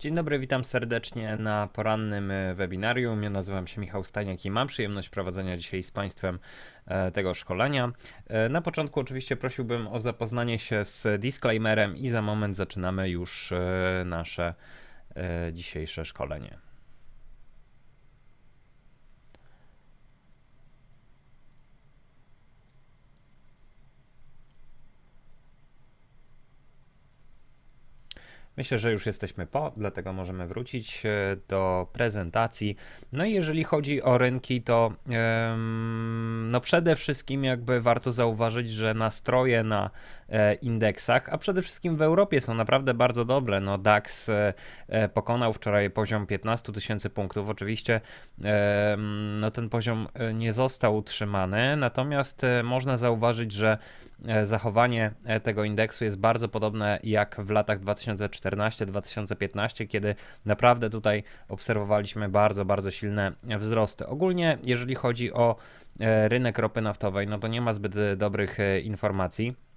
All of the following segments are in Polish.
Dzień dobry, witam serdecznie na porannym e, webinarium. Ja nazywam się Michał Staniak i mam przyjemność prowadzenia dzisiaj z Państwem e, tego szkolenia. E, Na początku oczywiście prosiłbym o zapoznanie się z disclaimerem i za moment zaczynamy już nasze dzisiejsze szkolenie. Myślę, że już jesteśmy po, dlatego możemy wrócić e, do prezentacji. No i jeżeli chodzi o rynki, to no przede wszystkim jakby warto zauważyć, że nastroje na indeksach, a przede wszystkim w Europie są naprawdę bardzo dobre. No DAX e, e, pokonał wczoraj poziom 15 tysięcy punktów. Oczywiście no ten poziom e, nie został utrzymany, natomiast e, można zauważyć, że e, zachowanie e, tego indeksu jest bardzo podobne jak w latach 2014-2015, kiedy naprawdę tutaj obserwowaliśmy bardzo, bardzo silne wzrosty. Ogólnie, jeżeli chodzi o e, rynek ropy naftowej, no to nie ma zbyt e, dobrych e, informacji.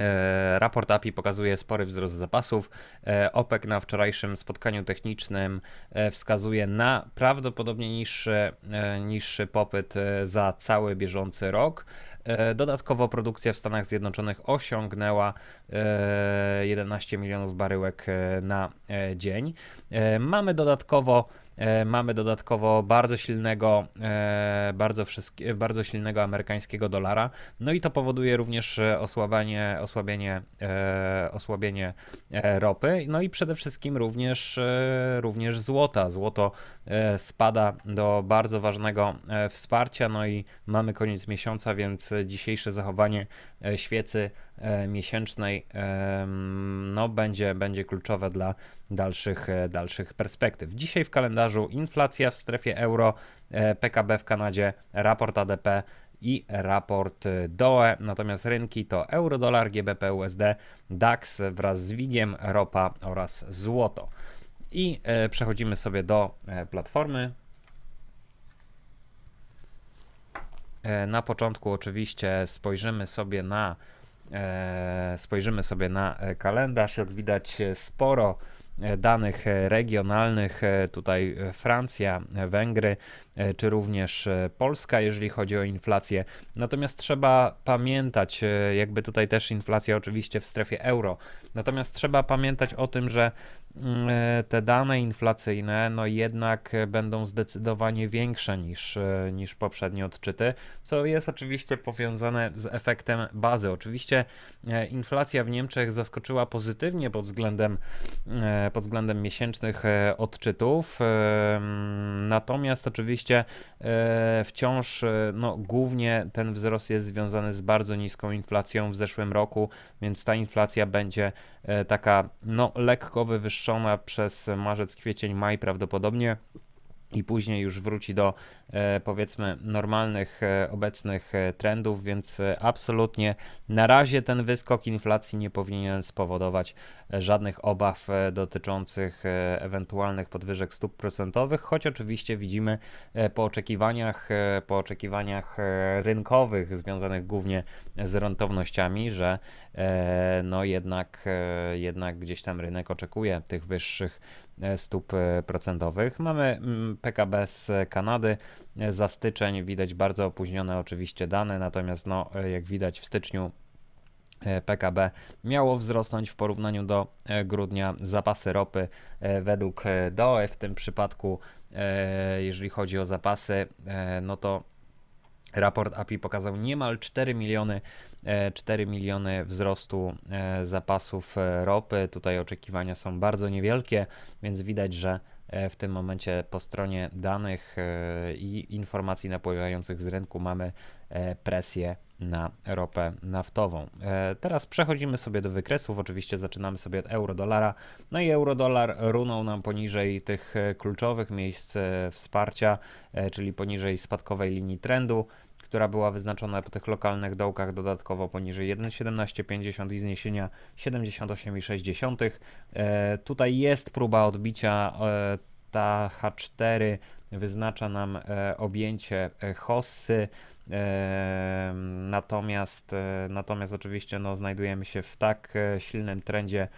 E, Raport API pokazuje spory wzrost zapasów. E, OPEC na wczorajszym spotkaniu technicznym e, wskazuje na prawdopodobnie niższy, niższy popyt za cały bieżący rok. E, Dodatkowo produkcja w Stanach Zjednoczonych osiągnęła e, 11 milionów baryłek e, na e, dzień. E, Mamy dodatkowo E, Mamy dodatkowo bardzo silnego, e, bardzo, bardzo silnego amerykańskiego dolara. No i to powoduje również e, osłabienie, osłabienie, e, osłabienie e, ropy. No i przede wszystkim również, e, również złota. Złoto e, spada do bardzo ważnego e, wsparcia. No i mamy koniec miesiąca, więc dzisiejsze zachowanie e, świecy e, miesięcznej no, będzie, będzie kluczowe dla dalszych, e, dalszych perspektyw. Dzisiaj w kalendarzu inflacja w strefie euro, PKB w Kanadzie, raport ADP i raport DOE, natomiast rynki to euro, dolar, GBP, USD, DAX wraz z WIG-iem, ropa oraz złoto. I przechodzimy sobie do platformy. E, Na początku oczywiście spojrzymy sobie na e, spojrzymy sobie na e, kalendarz. Jak widać e, sporo e, danych e, regionalnych, e, tutaj e, Francja, e, Węgry, e, czy również e, Polska, jeżeli chodzi o inflację. Natomiast trzeba pamiętać, e, jakby tutaj też inflacja oczywiście w strefie euro. Natomiast trzeba pamiętać o tym, że e, te dane inflacyjne no jednak e, będą zdecydowanie większe niż, e, niż poprzednie odczyty, co jest oczywiście powiązane z efektem bazy. Oczywiście e, inflacja w Niemczech zaskoczyła pozytywnie pod względem, e, pod względem miesięcznych e, odczytów, e, mm, natomiast oczywiście e, wciąż e, no, głównie ten wzrost jest związany z bardzo niską inflacją w zeszłym roku, więc ta inflacja będzie e, taka no, lekko wywyższona przez marzec, kwiecień, maj prawdopodobnie. I później już wróci do e, powiedzmy normalnych e, obecnych e, trendów, więc absolutnie na razie ten wyskok inflacji nie powinien spowodować żadnych obaw dotyczących ewentualnych podwyżek stóp procentowych, choć oczywiście widzimy po oczekiwaniach, po oczekiwaniach rynkowych związanych głównie z rentownościami, że no jednak, jednak gdzieś tam rynek oczekuje tych wyższych stóp e, procentowych. Mamy mm, PKB z Kanady za styczeń, widać bardzo opóźnione oczywiście dane, natomiast no, e, jak widać w styczniu e, PKB miało wzrosnąć w porównaniu do grudnia. Zapasy ropy według DOE w tym przypadku, jeżeli chodzi o zapasy, no to raport API pokazał niemal 4 miliony, 4 miliony wzrostu e, zapasów e, ropy. Tutaj oczekiwania są bardzo niewielkie, więc widać, że e, w tym momencie po stronie danych e, i informacji napływających z rynku mamy e, presję na ropę naftową. E, Teraz przechodzimy sobie do wykresów. Oczywiście zaczynamy sobie od euro-dolara. No i euro-dolar runął nam poniżej tych e, kluczowych miejsc e, wsparcia, e, czyli poniżej spadkowej linii trendu która była wyznaczona po tych lokalnych dołkach dodatkowo poniżej 1,1750 i zniesienia 78,6. E, tutaj jest próba odbicia, e, ta H4 wyznacza nam e, objęcie e, hossy, e, natomiast, e, natomiast oczywiście no, znajdujemy się w tak e, silnym trendzie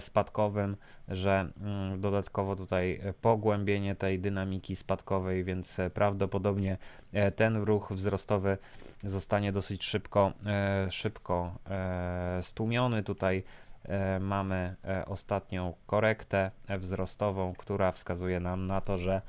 spadkowym, że mm, dodatkowo tutaj e, pogłębienie tej dynamiki spadkowej, więc e, prawdopodobnie e, ten ruch wzrostowy zostanie dosyć szybko, e, szybko e, stłumiony. Tutaj e, mamy e, ostatnią korektę e, wzrostową, która wskazuje nam na to, że e,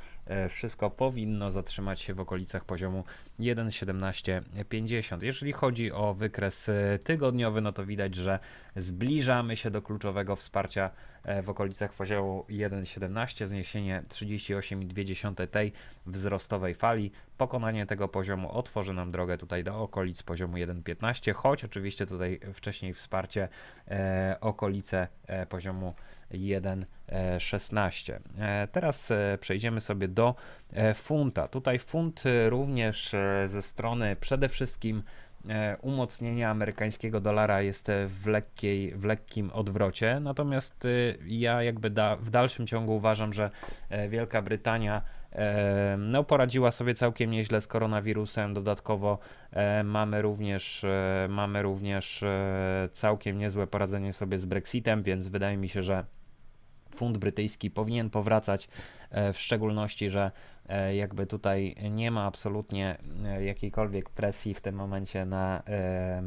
wszystko powinno zatrzymać się w okolicach poziomu 1,1750. Jeżeli chodzi o wykres e, tygodniowy, no to widać, że zbliżamy się do kluczowego wsparcia e, w okolicach poziomu 1,17, zniesienie 38,2 tej wzrostowej fali. Pokonanie tego poziomu otworzy nam drogę tutaj do okolic poziomu 1,15, choć oczywiście tutaj wcześniej wsparcie e, okolice e, poziomu 1,16. E, teraz e, przejdziemy sobie do e, funta. Tutaj funt e, również e, ze strony przede wszystkim e, umocnienia amerykańskiego dolara jest e, w, lekkiej, w lekkim odwrocie, natomiast e, ja jakby da, w dalszym ciągu uważam, że e, Wielka Brytania e, no, poradziła sobie całkiem nieźle z koronawirusem. Dodatkowo e, mamy również, e, mamy również e, całkiem niezłe poradzenie sobie z Brexitem, więc wydaje mi się, że funt brytyjski powinien powracać, w szczególności, że e, jakby tutaj nie ma absolutnie e, jakiejkolwiek presji w tym momencie na e,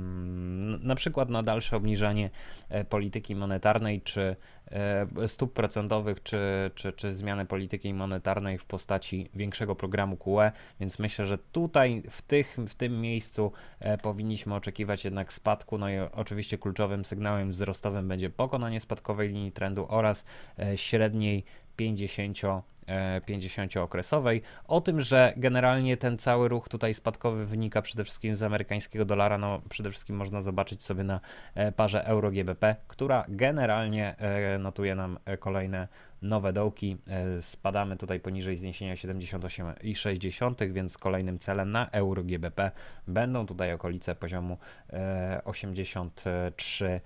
na przykład na dalsze obniżanie e, polityki monetarnej, czy e, stóp procentowych, czy, czy, czy zmianę polityki monetarnej w postaci większego programu QE, więc myślę, że tutaj w, tych, w tym miejscu e, powinniśmy oczekiwać jednak spadku, no i oczywiście kluczowym sygnałem wzrostowym będzie pokonanie spadkowej linii trendu oraz e, średniej 50 e, 50-okresowej. O tym, że generalnie ten cały ruch tutaj spadkowy wynika przede wszystkim z amerykańskiego dolara, no przede wszystkim można zobaczyć sobie na e, parze euro-GBP, która generalnie e, notuje nam e, kolejne nowe dołki. E, Spadamy tutaj poniżej zniesienia 78,6, więc kolejnym celem na euro-GBP będą tutaj okolice poziomu e, 83 e,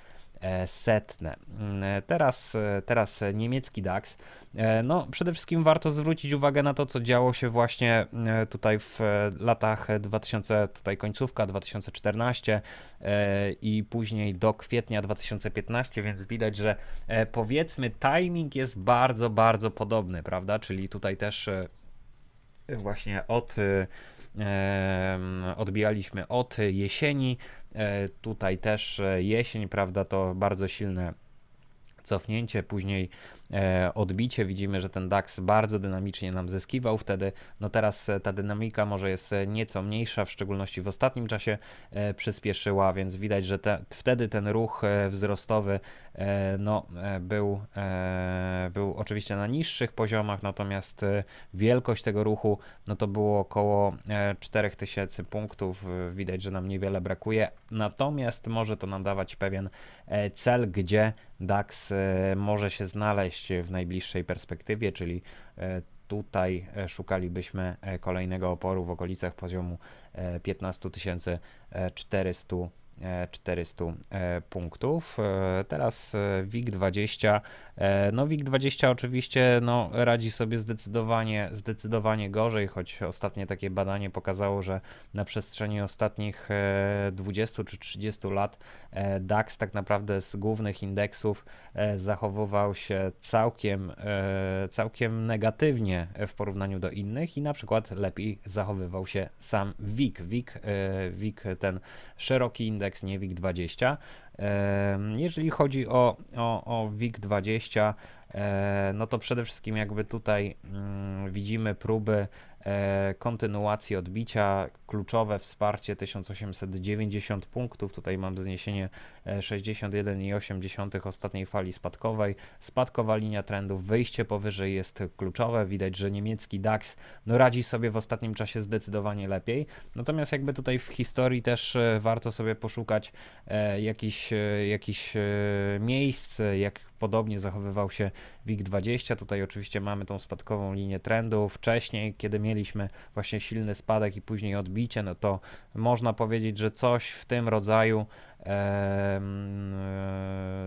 setne. Mm, Teraz, e, teraz e, niemiecki DAX. E, No, przede wszystkim warto zwrócić uwagę na to, co działo się właśnie e, tutaj w e, latach 2000, tutaj końcówka 2014 e, i później do kwietnia 2015, więc widać, że e, powiedzmy timing jest bardzo, bardzo podobny, prawda? Czyli tutaj też e, właśnie od odbijaliśmy od jesieni. E, Tutaj też e, jesień, prawda, to bardzo silne cofnięcie, później e, odbicie. Widzimy, że ten DAX bardzo dynamicznie nam zyskiwał wtedy. No teraz e, ta dynamika może jest e, nieco mniejsza, w szczególności w ostatnim czasie e, przyspieszyła, więc widać, że te, wtedy ten ruch e, wzrostowy e, no, był, e, był oczywiście na niższych poziomach, natomiast wielkość tego ruchu no to było około e, 4000 punktów. Widać, że nam niewiele brakuje, natomiast może to nam dawać pewien cel, gdzie DAX e, może się znaleźć w najbliższej perspektywie, czyli e, tutaj e, szukalibyśmy e, kolejnego oporu w okolicach poziomu e, 15 400 e, 400 e, punktów. E, Teraz e, WIG20. E, No WIG20 oczywiście no, radzi sobie zdecydowanie, zdecydowanie gorzej, choć ostatnie takie badanie pokazało, że na przestrzeni ostatnich e, 20 czy 30 lat DAX tak naprawdę z głównych indeksów zachowywał się całkiem, całkiem negatywnie w porównaniu do innych i na przykład lepiej zachowywał się sam WIG. WIG, WIG ten szeroki indeks, nie WIG20. E, Jeżeli chodzi o, o, o WIG20, e, no to przede wszystkim jakby tutaj mm, widzimy próby e, kontynuacji odbicia, kluczowe wsparcie 1890 punktów, tutaj mam zniesienie e, 61,8 ostatniej fali spadkowej, spadkowa linia trendów, wyjście powyżej jest kluczowe, widać, że niemiecki DAX no radzi sobie w ostatnim czasie zdecydowanie lepiej, natomiast jakby tutaj w historii też e, warto sobie poszukać e, jakichś e, jakichś, e, miejsc, e, jak podobnie zachowywał się WIG20. Tutaj oczywiście mamy tą spadkową linię trendu. Wcześniej, kiedy mieliśmy właśnie silny spadek i później odbicie, no to można powiedzieć, że coś w tym rodzaju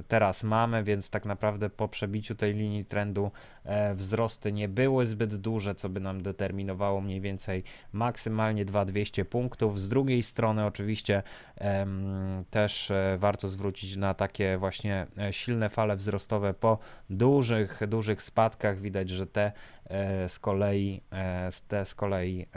teraz mamy, więc tak naprawdę po przebiciu tej linii trendu e, wzrosty nie były zbyt duże, co by nam determinowało mniej więcej maksymalnie 2200 punktów. Z drugiej strony oczywiście też e, warto zwrócić na takie właśnie e, silne fale wzrostowe po dużych, dużych spadkach. Widać, że te e, z kolei, e, te z kolei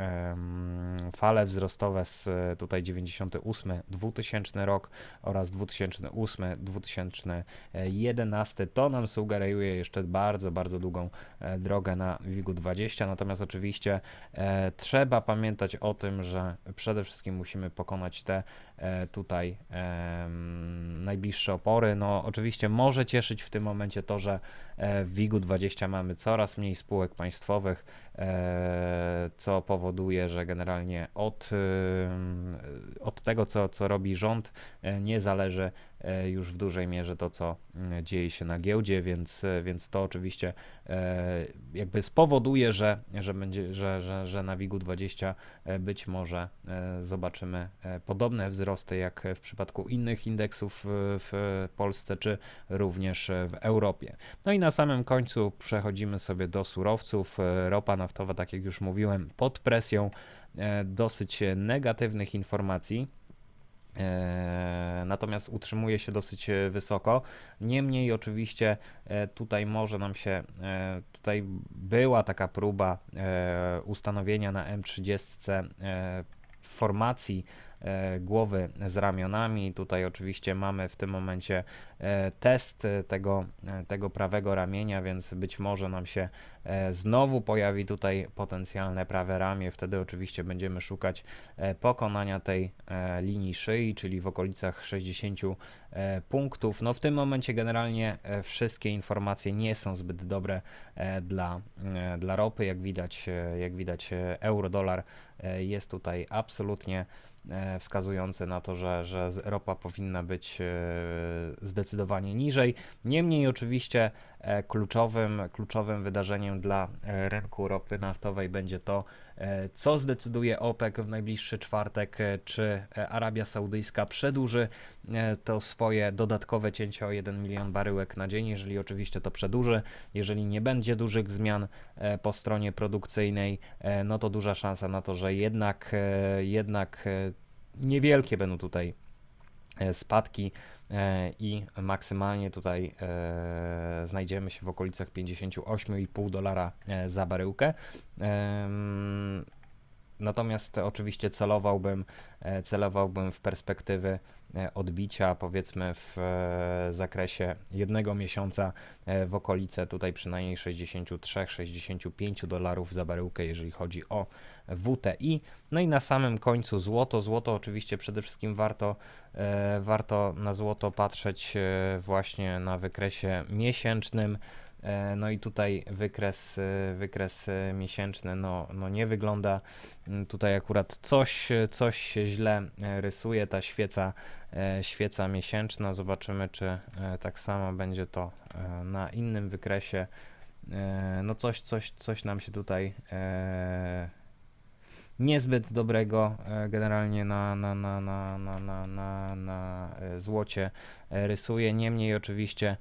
fale wzrostowe z e, tutaj 98 2000 rok oraz 2008 2011 to nam sugeruje jeszcze bardzo, bardzo długą e, drogę na WIG-u 20. Natomiast oczywiście e, trzeba pamiętać o tym, że przede wszystkim musimy pokonać te e, tutaj em, najbliższe opory. No oczywiście może cieszyć w tym momencie to, że e, w WIG-u 20 mamy coraz mniej spółek państwowych, e, co powoduje, że generalnie od, od tego, co, co robi rząd, e, nie zależy e, już w dużej mierze to, co mm, dzieje się na giełdzie, więc, e, więc to oczywiście e, jakby spowoduje, że, że, będzie, że, że, że na WIG-u 20 e, być może e, zobaczymy e, podobne wzrosty jak w przypadku innych indeksów e, w Polsce, czy również e, w Europie. No i na samym końcu przechodzimy sobie do surowców. E, Ropa naftowa, tak jak już mówiłem, pod presją e, dosyć negatywnych informacji. E, Natomiast utrzymuje się dosyć e, wysoko. Niemniej, oczywiście, e, tutaj może nam się, tutaj była taka próba ustanowienia na M30 e, formacji głowy z ramionami. Tutaj oczywiście mamy w tym momencie e, test e, tego, e, tego prawego ramienia, więc być może nam się e, znowu pojawi tutaj potencjalne prawe ramię. Wtedy oczywiście będziemy szukać e, pokonania tej e, linii szyi, czyli w okolicach 60 e, punktów. No w tym momencie generalnie e, wszystkie informacje nie są zbyt dobre e, dla, e, dla ropy. Jak widać, e, jak widać e, euro-dolar e, jest tutaj absolutnie e, wskazujący na to, że, że ropa powinna być e, zdecydowanie niżej. Niemniej oczywiście e, kluczowym, kluczowym wydarzeniem dla rynku ropy naftowej będzie to, co zdecyduje OPEC w najbliższy czwartek, czy Arabia Saudyjska przedłuży to swoje dodatkowe cięcie o 1 milion baryłek na dzień, jeżeli oczywiście to przedłuży, jeżeli nie będzie dużych zmian po stronie produkcyjnej, no to duża szansa na to, że jednak, jednak niewielkie będą tutaj e, spadki e, i maksymalnie tutaj e, znajdziemy się w okolicach 58,5 dolara za baryłkę. Natomiast oczywiście celowałbym, e, celowałbym w perspektywy e, odbicia, powiedzmy w e, zakresie jednego miesiąca w okolice tutaj przynajmniej 63-65 dolarów za baryłkę, jeżeli chodzi o WTI. No i na samym końcu złoto. Złoto oczywiście przede wszystkim warto, warto na złoto patrzeć właśnie na wykresie miesięcznym. E, No i tutaj wykres, e, wykres e, miesięczny no, no nie wygląda Mm, tutaj akurat coś, coś się źle rysuje, ta świeca, świeca miesięczna. Zobaczymy, czy tak samo będzie to na innym wykresie. No coś, coś, coś nam się tutaj niezbyt dobrego e, generalnie na, na, na, na, na, na, na, na e, złocie e, rysuje. Niemniej oczywiście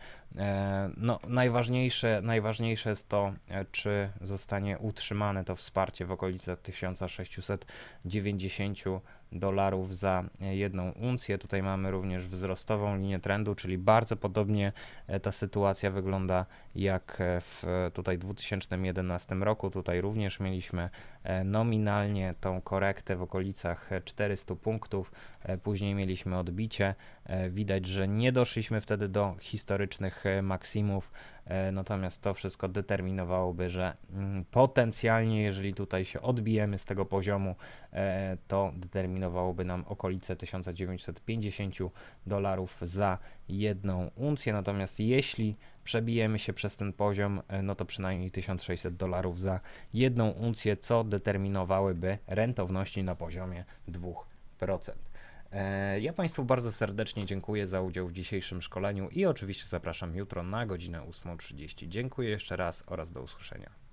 no, najważniejsze, najważniejsze jest to, czy zostanie utrzymane to wsparcie w okolicach 1690 dolarów za jedną uncję. Tutaj mamy również wzrostową linię trendu, czyli bardzo podobnie e, ta sytuacja wygląda jak e, w tutaj 2011 roku. Tutaj również mieliśmy e, nominalnie tą korektę w okolicach e, 400 punktów. Później mieliśmy odbicie. E, Widać, że nie doszliśmy wtedy do historycznych e, maksimów, e, natomiast to wszystko determinowałoby, że mm, potencjalnie, jeżeli tutaj się odbijemy z tego poziomu, to determinowałoby nam okolice 1950 dolarów za jedną uncję. Natomiast jeśli przebijemy się przez ten poziom, no to przynajmniej 1600 dolarów za jedną uncję, co determinowałyby rentowności na poziomie 2%. E, Ja Państwu bardzo serdecznie dziękuję za udział w dzisiejszym szkoleniu i oczywiście zapraszam jutro na godzinę 8.30. Dziękuję jeszcze raz oraz do usłyszenia.